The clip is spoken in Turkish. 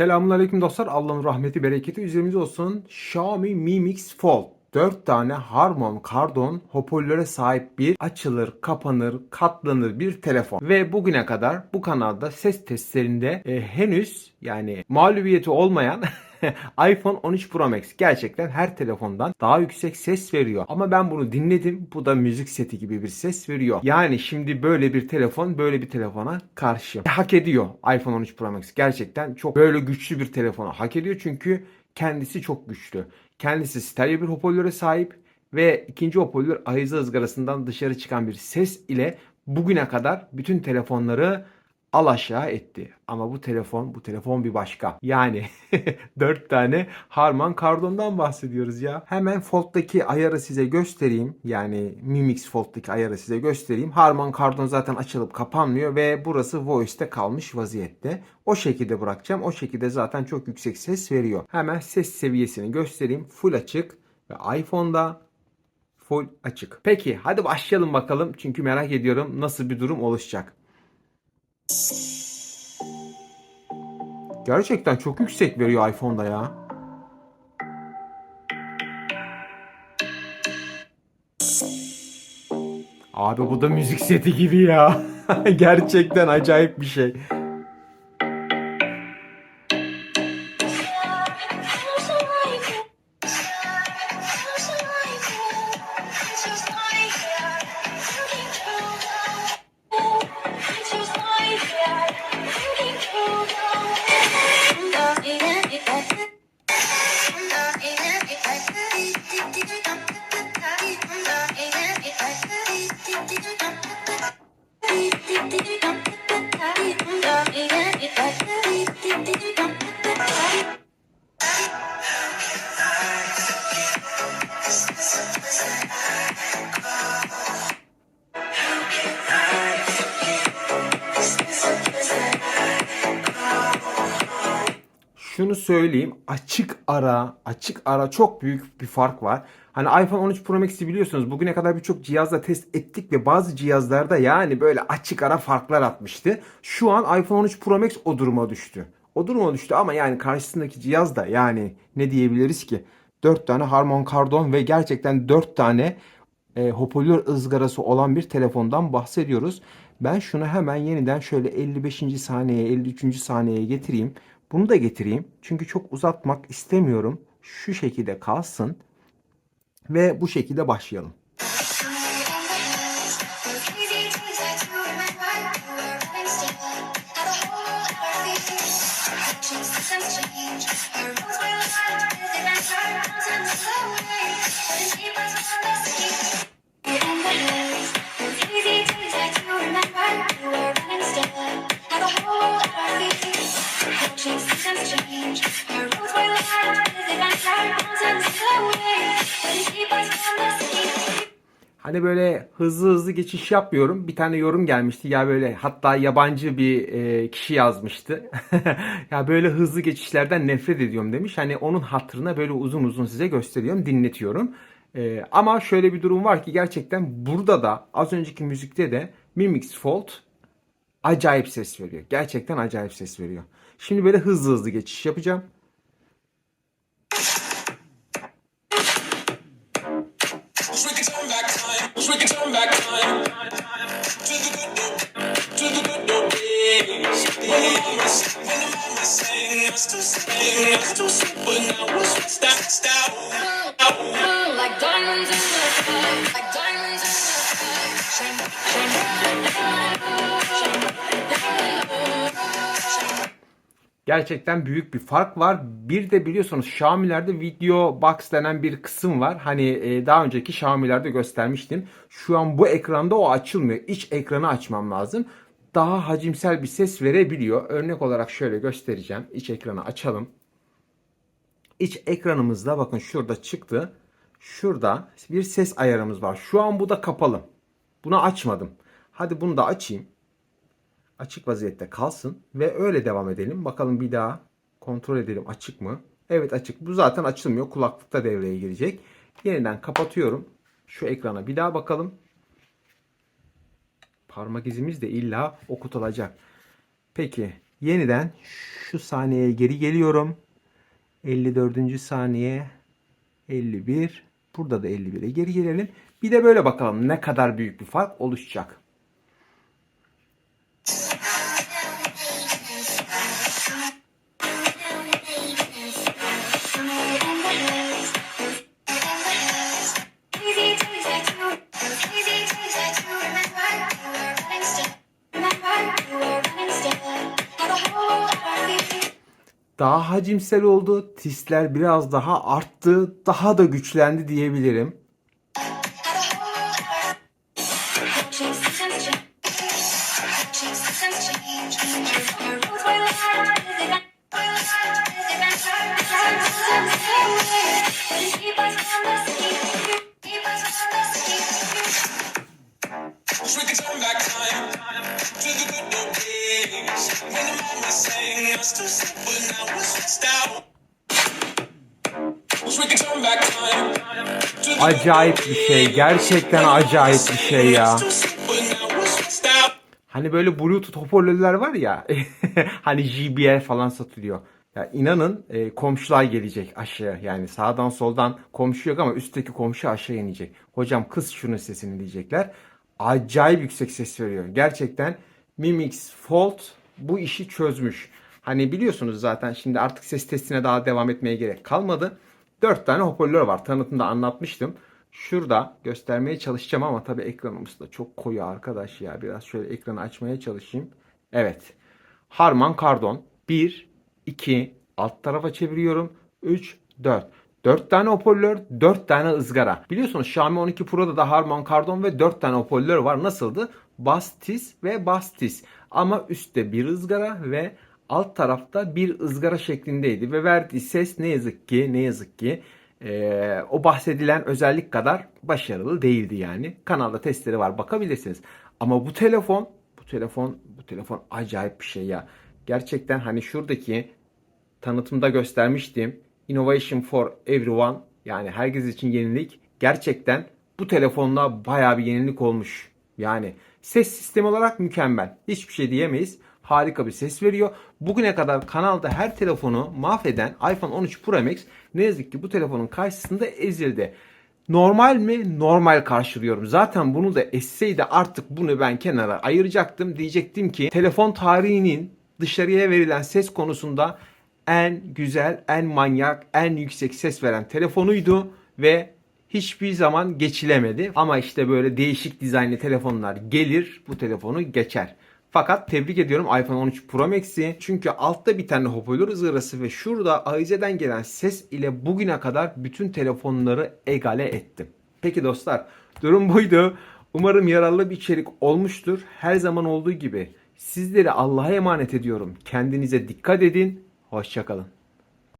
Selamünaleyküm dostlar. Allah'ın rahmeti, bereketi üzerimize olsun. Xiaomi Mi Mix Fold 4 tane Harman Kardon hoparlöre sahip bir açılır, kapanır, katlanır bir telefon. Ve bugüne kadar bu kanalda ses testlerinde e, henüz yani mağlubiyeti olmayan iPhone 13 Pro Max gerçekten her telefondan daha yüksek ses veriyor. Ama ben bunu dinledim. Bu da müzik seti gibi bir ses veriyor. Yani şimdi böyle bir telefon böyle bir telefona karşı. Hak ediyor iPhone 13 Pro Max. Gerçekten çok böyle güçlü bir telefona hak ediyor. Çünkü kendisi çok güçlü. Kendisi stereo bir hoparlöre sahip ve ikinci hoparlör ahıza ızgarasından dışarı çıkan bir ses ile bugüne kadar bütün telefonları al aşağı etti. Ama bu telefon, bu telefon bir başka. Yani 4 tane Harman Kardon'dan bahsediyoruz ya. Hemen Fold'daki ayarı size göstereyim. Yani Mi Mix Fold'daki ayarı size göstereyim. Harman Kardon zaten açılıp kapanmıyor ve burası Voice'te kalmış vaziyette. O şekilde bırakacağım. O şekilde zaten çok yüksek ses veriyor. Hemen ses seviyesini göstereyim. Full açık ve iPhone'da full açık. Peki hadi başlayalım bakalım. Çünkü merak ediyorum nasıl bir durum oluşacak. Gerçekten çok yüksek veriyor iPhone'da ya. Abi bu da müzik seti gibi ya. Gerçekten acayip bir şey. Şunu söyleyeyim açık ara açık ara çok büyük bir fark var. Hani iPhone 13 Pro Max'i biliyorsunuz bugüne kadar birçok cihazla test ettik ve bazı cihazlarda yani böyle açık ara farklar atmıştı. Şu an iPhone 13 Pro Max o duruma düştü. O duruma düştü ama yani karşısındaki cihaz da yani ne diyebiliriz ki 4 tane Harman Kardon ve gerçekten 4 tane e, hoparlör ızgarası olan bir telefondan bahsediyoruz. Ben şunu hemen yeniden şöyle 55. saniyeye 53. saniyeye getireyim. Bunu da getireyim. Çünkü çok uzatmak istemiyorum. Şu şekilde kalsın. Ve bu şekilde başlayalım. Hani böyle hızlı hızlı geçiş yapmıyorum. Bir tane yorum gelmişti ya böyle hatta yabancı bir e, kişi yazmıştı. ya böyle hızlı geçişlerden nefret ediyorum demiş. Hani onun hatırına böyle uzun uzun size gösteriyorum, dinletiyorum. E, ama şöyle bir durum var ki gerçekten burada da az önceki müzikte de Mimix Fold acayip ses veriyor. Gerçekten acayip ses veriyor. Şimdi böyle hızlı hızlı geçiş yapacağım. Gerçekten büyük bir fark var. Bir de biliyorsunuz Xiaomi'lerde video box denen bir kısım var. Hani e, daha önceki Xiaomi'lerde göstermiştim. Şu an bu ekranda o açılmıyor. İç ekranı açmam lazım. Daha hacimsel bir ses verebiliyor. Örnek olarak şöyle göstereceğim. İç ekranı açalım. İç ekranımızda bakın şurada çıktı. Şurada bir ses ayarımız var. Şu an bu da kapalı. Bunu açmadım. Hadi bunu da açayım açık vaziyette kalsın ve öyle devam edelim. Bakalım bir daha kontrol edelim açık mı? Evet açık. Bu zaten açılmıyor. Kulaklıkta devreye girecek. Yeniden kapatıyorum. Şu ekrana bir daha bakalım. Parmak izimiz de illa okutulacak. Peki Yeniden şu saniyeye geri geliyorum. 54. saniye 51. Burada da 51'e geri gelelim. Bir de böyle bakalım ne kadar büyük bir fark oluşacak. Daha hacimsel oldu. Tisler biraz daha arttı. Daha da güçlendi diyebilirim. Acayip bir şey. Gerçekten acayip bir şey ya. Hani böyle Bluetooth hoparlörler var ya. hani JBL falan satılıyor. Ya inanın e, komşular gelecek aşağıya. Yani sağdan soldan komşu yok ama üstteki komşu aşağı inecek. Hocam kız şunun sesini diyecekler. Acayip yüksek ses veriyor. Gerçekten Mimix Fold bu işi çözmüş. Hani biliyorsunuz zaten şimdi artık ses testine daha devam etmeye gerek kalmadı. 4 tane hoparlör var. Tanıtımda anlatmıştım. Şurada göstermeye çalışacağım ama tabii ekranımız da çok koyu arkadaş ya. Biraz şöyle ekranı açmaya çalışayım. Evet. Harman Kardon 1, 2, alt tarafa çeviriyorum. 3, 4. 4 tane hoparlör, 4 tane ızgara. Biliyorsunuz Xiaomi 12 Pro'da da Harman Kardon ve 4 tane hoparlör var. Nasıldı? Bass tiz ve bass tiz. Ama üstte bir ızgara ve alt tarafta bir ızgara şeklindeydi. Ve verdiği ses ne yazık ki ne yazık ki ee, o bahsedilen özellik kadar başarılı değildi yani. Kanalda testleri var bakabilirsiniz. Ama bu telefon bu telefon bu telefon acayip bir şey ya. Gerçekten hani şuradaki tanıtımda göstermiştim. Innovation for Everyone yani herkes için yenilik. Gerçekten bu telefonla bayağı bir yenilik olmuş. Yani ses sistemi olarak mükemmel. Hiçbir şey diyemeyiz. Harika bir ses veriyor. Bugüne kadar kanalda her telefonu mahveden iPhone 13 Pro Max ne yazık ki bu telefonun karşısında ezildi. Normal mi? Normal karşılıyorum. Zaten bunu da esseydi artık bunu ben kenara ayıracaktım. Diyecektim ki telefon tarihinin dışarıya verilen ses konusunda en güzel, en manyak, en yüksek ses veren telefonuydu ve hiçbir zaman geçilemedi. Ama işte böyle değişik dizaynlı telefonlar gelir, bu telefonu geçer. Fakat tebrik ediyorum iPhone 13 Pro Max'i. Çünkü altta bir tane hoparlör ızgarası ve şurada AIZ'den gelen ses ile bugüne kadar bütün telefonları egale ettim. Peki dostlar durum buydu. Umarım yararlı bir içerik olmuştur. Her zaman olduğu gibi sizleri Allah'a emanet ediyorum. Kendinize dikkat edin. Hoşçakalın.